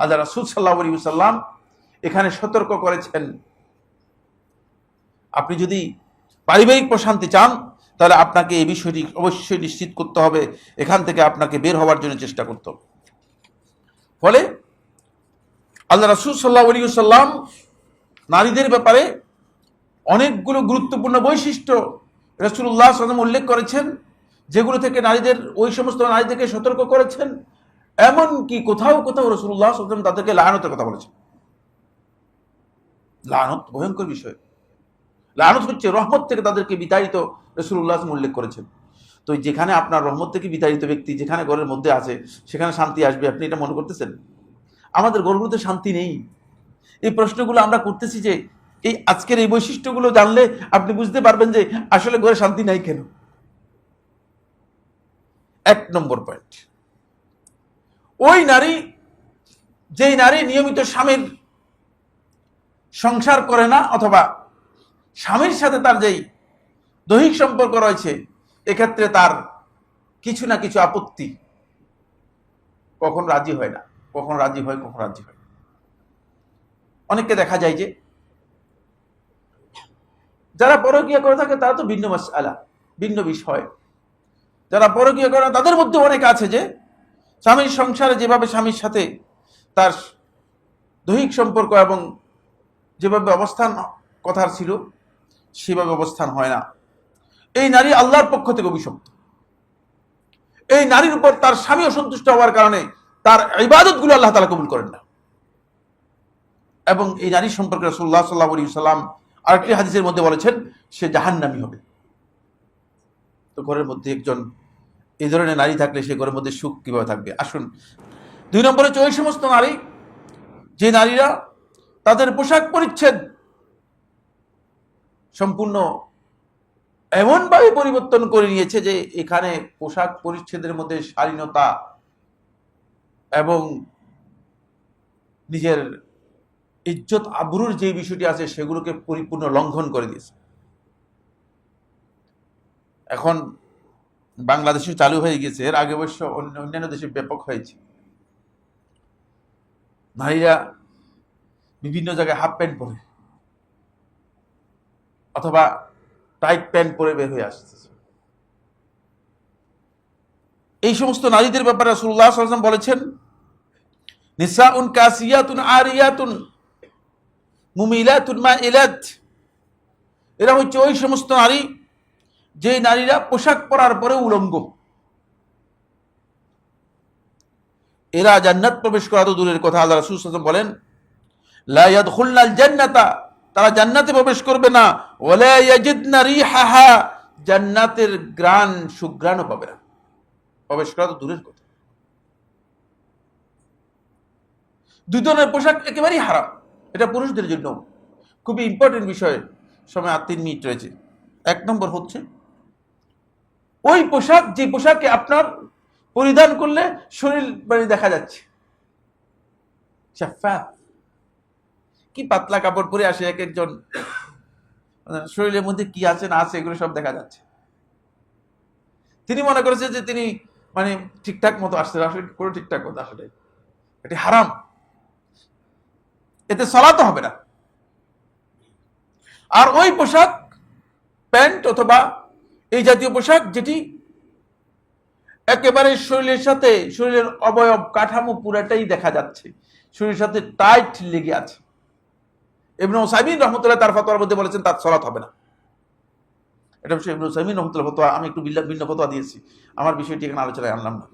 আল্লাহ রাসুল সাল্লাহ সাল্লাম এখানে সতর্ক করেছেন। আপনি যদি পারিবারিক প্রশান্তি চান, তাহলে আপনাকে এই বিষয়টি অবশ্যই নিশ্চিত করতে হবে। এখান থেকে আপনাকে বের হওয়ার জন্য চেষ্টা করতে হবে। ফলে আল্লাহ রাসুল সাল্লাহ সাল্লাম নারীদের ব্যাপারে অনেকগুলো গুরুত্বপূর্ণ বৈশিষ্ট্য রসুল্লাহ সাল্লাম উল্লেখ করেছেন, যেগুলো থেকে নারীদের, ওই সমস্ত নারীদেরকে সতর্ক করেছেন। এমনকি কোথাও কোথাও রসুল্লাহ সাল্লাম তাদেরকে লায়নতের কথা বলেছেন। লানত ভয়ঙ্কর বিষয়। লানত হচ্ছে রহমত থেকে তাদেরকে বিতাড়িত রসুল্লাহ উল্লেখ করেছেন। তো যেখানে আপনার রহমত থেকে বিতাড়িত ব্যক্তি যেখানে ঘরের মধ্যে আছে, সেখানে শান্তি আসবে, আপনি এটা মনে করতেছেন? আমাদের ঘরগুলোতে শান্তি নেই। এই প্রশ্নগুলো আমরা করতেছি যে, এই আজকের এই বৈশিষ্ট্যগুলো জানলে আপনি বুঝতে পারবেন যে আসলে ঘরে শান্তি নাই কেন? এক নম্বর পয়েন্ট ওই নারী, যেই নারী নিয়মিত স্বামীর সংসার করে না অথবা স্বামীর সাথে তার যেই দৈহিক সম্পর্ক রয়েছে, এক্ষেত্রে তার কিছু না কিছু আপত্তি কখন রাজি হয় না, কখন রাজি হয়, কখন রাজি হয় অনেককে দেখা যায় যে যারা পরকীয়া করে থাকে, তারা তো ভিন্ন মাস আলা ভিন্ন বিষয়। যারা পরকীয়া করে তাদের মধ্যে অনেক আছে যে স্বামীর সংসারে যেভাবে স্বামীর সাথে তার দৈহিক সম্পর্ক এবং যেভাবে অবস্থান কথার ছিল, সেভাবে অবস্থান হয় না। এই নারী আল্লাহর পক্ষ থেকে অভিশপ্ত। এই নারীর উপর তার স্বামী অসন্তুষ্ট হওয়ার কারণে তার ইবাদতগুলো আল্লাহ তালা কবুল করেন না। এবং এই নারী সম্পর্কে রসুল্লাহ সাল্লাহ আলী সাল্লাম আরেকটি হাদিসের মধ্যে বলেছেন, সে জাহান্নামি হবে। তো ঘরের মধ্যে একজন এই ধরনের নারী থাকলে সে ঘরের মধ্যে সুখ কীভাবে থাকবে? আসুন। দুই নম্বরে হচ্ছে ওই সমস্ত নারী, যে নারীরা তাদের পোশাক পরিচ্ছেদ সম্পূর্ণ এমনভাবে পরিবর্তন করে নিয়েছে যে এখানে পোশাক পরিচ্ছেদের মধ্যে শালীনতা এবং নিজের ইজ্জত আবরুর যে বিষয়টি আছে সেগুলোকে পরিপূর্ণ লঙ্ঘন করে দিয়েছে। এখন বাংলাদেশে চালু হয়ে গেছে। এর আগে অবশ্য অন্য অন্যান্য দেশে ব্যাপক হয়েছে। নারীরা বিভিন্ন জায়গায় হাফ প্যান্ট পরে, অথবা টাইট প্যান্ট পরে বের হয়ে আসতেছে এই সমস্ত নারীদের ব্যাপারে আলাইহি ওয়াসাল্লাম বলেছেন, নিসাউন কাসিয়াতুন আরিয়াতুন মুমিলাতুন মাইলাত। এরা হচ্ছে ওই সমস্ত নারী যে নারীরা পোশাক পরার পরে উলঙ্গ। এরা জান্নাত প্রবেশ করা তো দূরের কথা আল্লাহ রাসূল বলেন জান্নাতা তারা জান্নাতে প্রবেশ করবে না। জান্নাতের গ্রাণ সুগ্রাণও পাবে না। প্রবেশ করা তো দূরের কথা। দুই ধরনের পোশাক একেবারেই হারাম। এটা পুরুষদের জন্য খুবই ইম্পর্টেন্ট বিষয়। সময় আর তিন মিনিট রয়েছে। এক নম্বর হচ্ছে ওই পোশাক, যে পোশাককে আপনার পরিধান করলে শরীর মানে দেখা যাচ্ছে। কি পাতলা কাপড় পরে আসে এক একজন। মানে শরীরের মধ্যে কি আছে, না আছে, এগুলো সব দেখা যাচ্ছে। তিনি মনে করেছে যে তিনি মানে ঠিকঠাক মতো আসছে আসলে ঠিকঠাক মতো আসলে। এটি হারাম। এতে সলাতে হবে না। আর ওই পোশাক, প্যান্ট অথবা এই জাতীয় পোশাক যেটি একেবারে শরীরের সাথে, শরীরের অবয়ব কাঠামো পুরাটাই দেখা যাচ্ছে। শরীরের সাথে টাইট লেগে আছে। ইবনু সাইমিন রহমতুল্লাহ তার ফতোয়ার মধ্যে বলেছেন, তার সলাত হবে না। এটা বিষয়ে ইবনু সাইমিন রহমতুল্লাহ ফতোয়া। আমি একটু ভিন্ন ফতোয়া দিয়েছি। আমার বিষয়টি এখানে আলোচনায় আনলাম না।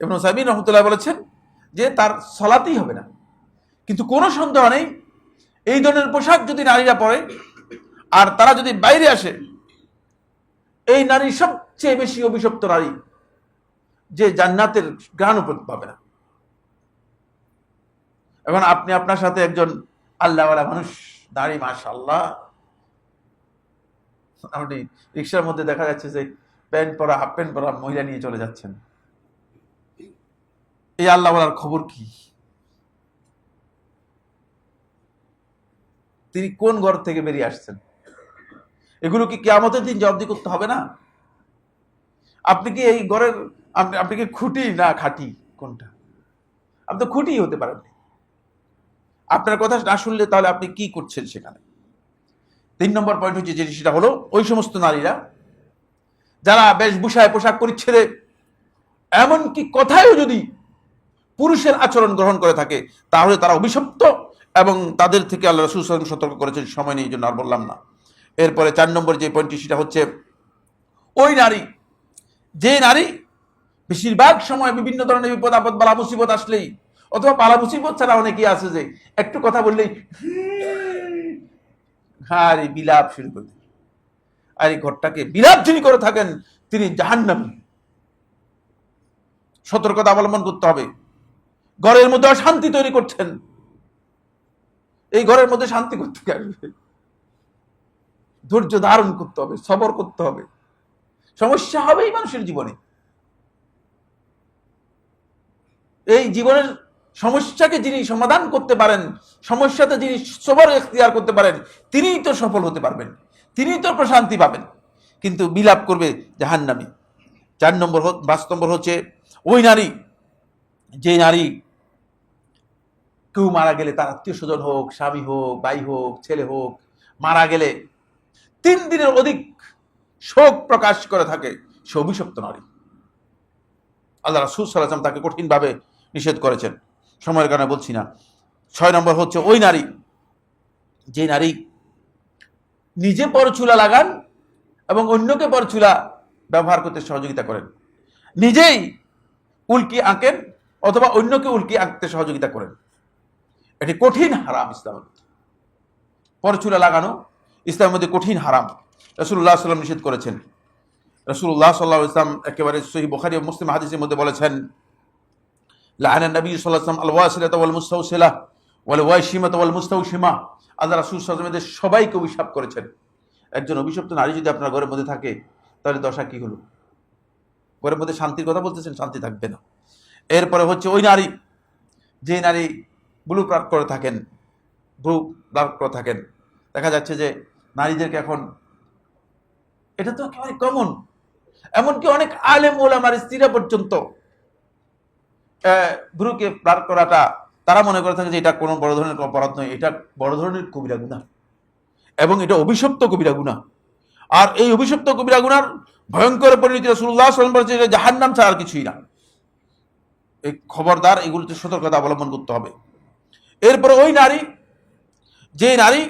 ইবনু সাইমিন রহমতুল্লাহ বলেছেন যে, তার সলাতেই হবে না। কিন্তু কোনো সন্দেহ নেই, এই ধরনের পোশাক যদি নারীরা পরে, আর তারা যদি বাইরে আসে এই নারী সবচেয়ে বেশি অভিশপ্ত নারী যে জান্নাতের গান পাবে না। এখন আপনি আপনার সাথে একজন আল্লাহওয়ালা মানুষ দাঁড়ি মাশাল্লাহ আপনি রিক্সার মধ্যে দেখা যাচ্ছে যে প্যান্ট পরা, হাফ প্যান্ট পরা মহিলা নিয়ে চলে যাচ্ছেন। এই আল্লাহওয়ালার খবর কি? তিনি কোন ঘর থেকে বেরিয়ে আসছেন? এগুলো কি কেয়ামতের দিন জবাবদি করতে হবে না? আপনি কি এই ঘরের আপনি আপনি কি খুঁটি না খাঁটি কোনটা? আপনি তো খুঁটিই হতে পারেননি আপনার কথা না শুনলে তাহলে আপনি কি করছেন সেখানে? তিন নম্বর পয়েন্ট হচ্ছে যে সেটা হলো, ওই সমস্ত নারীরা, যারা বেশভূষায় পোশাক পরিচ্ছেদে, এমনকি কথায়ও যদি পুরুষের আচরণ গ্রহণ করে থাকে, তাহলে তারা অভিশপ্ত এবং তাদের থেকে আল্লাহ রসুল সতর্ক করেছেন, সময় এই জন্য আর বললাম না। এরপরে চার নম্বর যে পয়েন্টটি সেটা হচ্ছে, ওই নারী, যে নারী বেশিরভাগ সময় বিভিন্ন ধরনের বিপদ, আপদ, বালা মুসিবত আসলেই, অথবা বালা মুসিবত ছাড়া অনেকেই আছে যে, একটু কথা বললেই হ্যাঁ বিলাপ শুরু করে। আর এই ঘরটাকে বিলাপ যিনি করে থাকেন, তিনি জাহান্নামী। সতর্কতা অবলম্বন করতে হবে। ঘরের মধ্যে অশান্তি তৈরি করছেন। এই ঘরের মধ্যে শান্তি করতে আসবে ধৈর্য ধারণ করতে হবে, সবর করতে হবে। সমস্যা হবেই মানুষের জীবনে। এই জীবনের সমস্যাকে যিনি সমাধান করতে পারেন, সমস্যাতে যিনি সবর এখতিয়ার করতে পারেন, তিনিই তো সফল হতে পারবেন, তিনিই তো প্রশান্তি পাবেন। কিন্তু বিলাপ করবে জাহান্নামী। চার নম্বর পাঁচ নম্বর হচ্ছে, ওই নারী, যে নারী কেউ মারা গেলে তার আত্মীয় স্বজন হোক, স্বামী হোক, ভাই হোক, ছেলে হোক, মারা গেলে তিন দিনের অধিক শোক প্রকাশ করে থাকে সে অভিশপ্ত নারী। আল্লাহ রাসুল সাল্লাম তাকে কঠিনভাবে নিষেধ করেছেন। সময়ের কারণে বলছি না। ছয় নম্বর হচ্ছে ওই নারী, যে নারী নিজে পরচুলা লাগান এবং অন্যকে পরচুলা ব্যবহার করতে সহযোগিতা করেন। নিজেই উল্কি আঁকেন অথবা অন্যকে উল্কি আঁকতে সহযোগিতা করেন। এটি কঠিন হারাম ইসলামের পরচুলা লাগানো ইসলামের মধ্যে কঠিন হারাম। রসুল্লাহ সাল্লাম নিষেধ করেছেন। রসুল্লাহ সাল্লাহ ইসলাম একেবারে সহি বখারি মুসলিম হাদিসের মধ্যে বলেছেন লাহান নবী সাল্লাম আল ওয়াসিলাত ওয়াল মুস্তাউসিলা ওয়াল ওয়াইশিমাত ওয়াল মুস্তাউশিমা আল্লাহ রাসূল ওয়াসাল্লাম সবাইকে অভিশাপ করেছেন। একজন অভিশপ্ত নারী যদি আপনার ঘরের মধ্যে থাকে, তাহলে দশা কি হলো? ঘরের মধ্যে শান্তির কথা বলতেছেন, শান্তি থাকবে না। এরপরে হচ্ছে ওই নারী, যে নারী ব্লু প্রাক করে থাকেন, ব্লু প্রাক করে থাকেন, দেখা যাচ্ছে যে নারীদেরকে এখন এটা তো একেবারে কমন এমনকি অনেক আলেম ওলামার স্ত্রীরা পর্যন্ত ব্রুকে প্লার করাটা, তারা মনে করে থাকে যে এটা কোনো বড় ধরনের অপরাধ নয়, এটা বড় ধরনের কবিরা গুণা এবং এটা অভিশপ্ত কবিরা গুণা আর এই অভিশপ্ত কবিরা গুনার ভয়ঙ্কর পরিণতি রসুল্লাহ সাল্লাম জাহার নাম ছাড়া আর কিছুই না। এই খবরদার, এগুলোতে সতর্কতা অবলম্বন করতে হবে। এরপরে ওই নারী যে নারী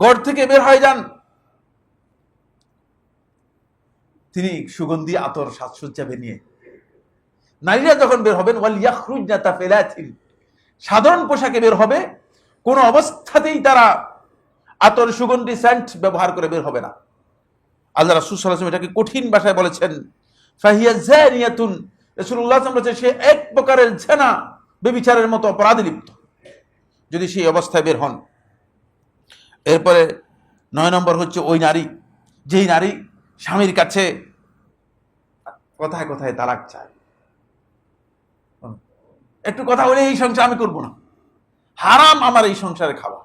গড় থেকে বের হয়ে যান। তিনি সুগন্ধি, আতর, সাজসজ্জা নিয়ে নারীরা যখন বের হবেন, ওয়াল ইয়াখরুজনা সাধারণ পোশাকে বের হবে, কোন অবস্থাতেই তারা আতর, সুগন্ধি সেন্ট ব্যবহার করে বের হবে না। আল্লাহ রাসূল এটাকে কঠিন ভাষায় বলেছেন, ফাহিয়া বলেছেন, সে এক প্রকারের জেনা বেবিচারের মতো অপরাধে লিপ্ত। যদি সেই অবস্থায় বের হন এরপরে নয় নম্বর হচ্ছে ওই নারী যেই নারী স্বামীর কাছে কথায় কথায় তালাক চায়। একটু কথা বলে এই সংসার আমি করব না। হারাম আমার এই সংসারে খাওয়া।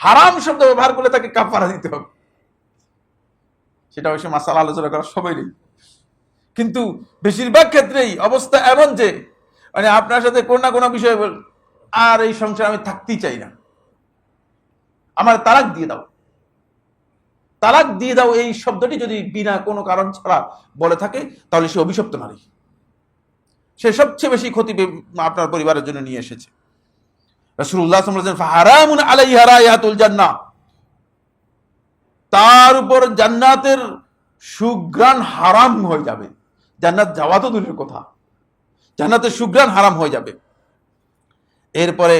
হারাম শব্দ ব্যবহার করলে তাকে কাপড়া দিতে হবে। সেটা অবশ্য মাসাল আলোচনা করার সময় নেই। কিন্তু বেশিরভাগ ক্ষেত্রেই অবস্থা এমন যে মানে আপনার সাথে কোনো না কোনো বিষয়ে বল, আর এই সংসার আমি থাকতেই চাই না। আমার তালাক দিয়ে দাও। তালাক দিয়ে দাও এই শব্দটি যদি বিনা কোনো কারণ ছাড়া বলে থাকে, তাহলে সে অভিশপ্ত নারী। সে সবচেয়ে বেশি ক্ষতি আপনার পরিবারের জন্য নিয়ে এসেছে। তার উপর জান্নাতের সুগ্রাণ হারাম হয়ে যাবে। জান্নাত যাওয়া তো দূরের কথা। জান্নাতের সুগ্রাণ হারাম হয়ে যাবে। এরপরে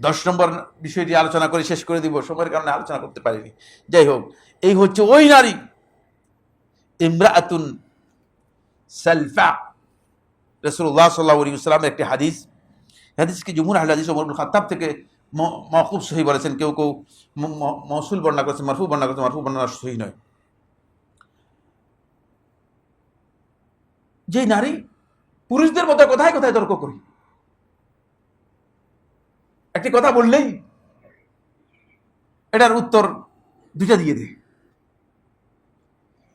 দশ নম্বর বিষয়টি আলোচনা করে শেষ করে দিব, সময়ের কারণে আলোচনা করতে পারিনি। যাই হোক, এই হচ্ছে ওই নারী। ইমরাআতুন সালফা। রসুল্লাহ সাল্লাহ আলী ইসলামের একটি হাদিস। হাদিসকে জুমুর আহলে হাদিস ওমর ইবনুল খাত্তাব থেকে ম- মওকুফ সহি বলেছেন, কেউ কেউ ম- ম- মৌসুল বর্ণনা করেছেন, মারফু বর্ণনা করেছেন, মারফু বর্ণনা সহি নয়। যে নারী পুরুষদের মতো কোথায় কোথায় তর্ক করি একটি কথা বললেই এটার উত্তর দুইটা দিয়ে দে।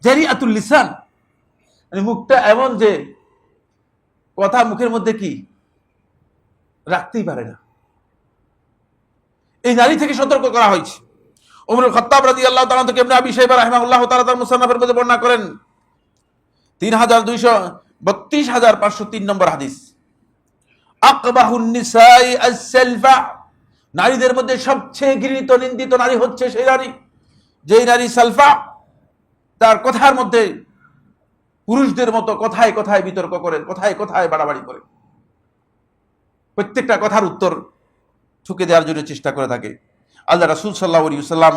জারি আতুল লিসান মানে মুখটা এমন যে কথা মুখের মধ্যে কি রাখতেই পারে না। এই নারী থেকে সতর্ক করা হয়েছে। ওমর খত্তাব রাজি আল্লাহ তালা থেকে এমনি আবি সাহেব রাহমাউল্লাহ তালা তার মুসান্নাফের মধ্যে বর্ণনা করেন। তিন হাজার দুইশো বত্রিশ হাজার পাঁচশো তিন নম্বর হাদিস। নারীদের মধ্যে সবচেয়ে ঘৃণিত, নিন্দিত নারী হচ্ছে সেই নারী। যেই নারী সালফা, তার কথার মধ্যে পুরুষদের মতো কথায় কথায় বিতর্ক করেন, কথায় কথায় বাড়াবাড়ি করে প্রত্যেকটা কথার উত্তর ঠুকে দেওয়ার জন্য চেষ্টা করে থাকে। আল্লাহ রাসুল সাল্লাহ সাল্লাম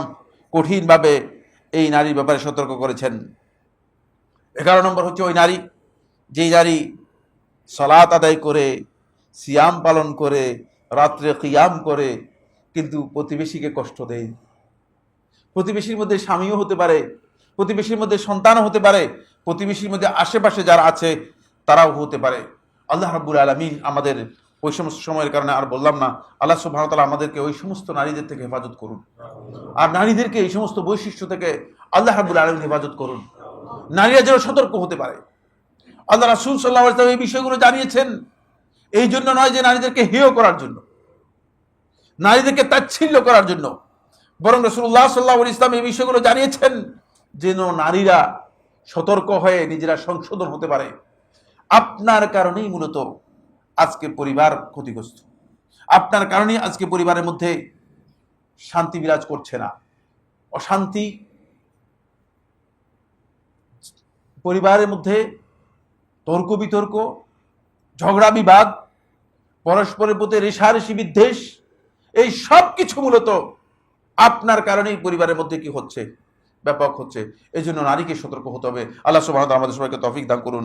কঠিনভাবে এই নারীর ব্যাপারে সতর্ক করেছেন। এগারো নম্বর হচ্ছে ওই নারী, যেই নারী সলাত আদায় করে সিয়াম পালন করে, রাত্রে কিয়াম করে, কিন্তু প্রতিবেশীকে কষ্ট দেয়। প্রতিবেশীর মধ্যে স্বামীও হতে পারে, প্রতিবেশীর মধ্যে সন্তানও হতে পারে, প্রতিবেশীর মধ্যে আশেপাশে যারা আছে, তারাও হতে পারে। আল্লাহ রাব্বুল আলমিন আমাদের ওই সমস্ত সময়ের কারণে আর বললাম না, আল্লাহ সুবাহতালা আমাদেরকে ওই সমস্ত নারীদের থেকে হেফাজত করুন। আর নারীদেরকে এই সমস্ত বৈশিষ্ট্য থেকে আল্লাহ রাব্বুল আলমিন হেফাজত করুন। নারীরা যেন সতর্ক হতে পারে। আল্লাহ রাসুল সাল্লাহ এই বিষয়গুলো জানিয়েছেন। এই জন্য নয় যে নারীদেরকে হেয় করার জন্য, নারীদেরকে তাচ্ছিল্য করার জন্য। বরং রসুল্লাহ সাল্লাহ ইসলাম এই বিষয়গুলো জানিয়েছেন যেন নারীরা সতর্ক হয়ে নিজেরা সংশোধন হতে পারে। আপনার কারণেই মূলত আজকে পরিবার ক্ষতিগ্রস্ত। আপনার কারণেই আজকে পরিবারের মধ্যে শান্তি বিরাজ করছে না। অশান্তি পরিবারের মধ্যে তর্ক বিতর্ক, ঝগড়া বিবাদ পরস্পরের প্রতি রেশারেশি বিদ্বেষ, এই সব কিছু মূলত আপনার কারণেই পরিবারের মধ্যে কি হচ্ছে, ব্যাপক হচ্ছে। এই জন্য নারীকে সতর্ক হতে হবে। আল্লাহ সুবাহ আমাদের সবাইকে তফিক দান করুন।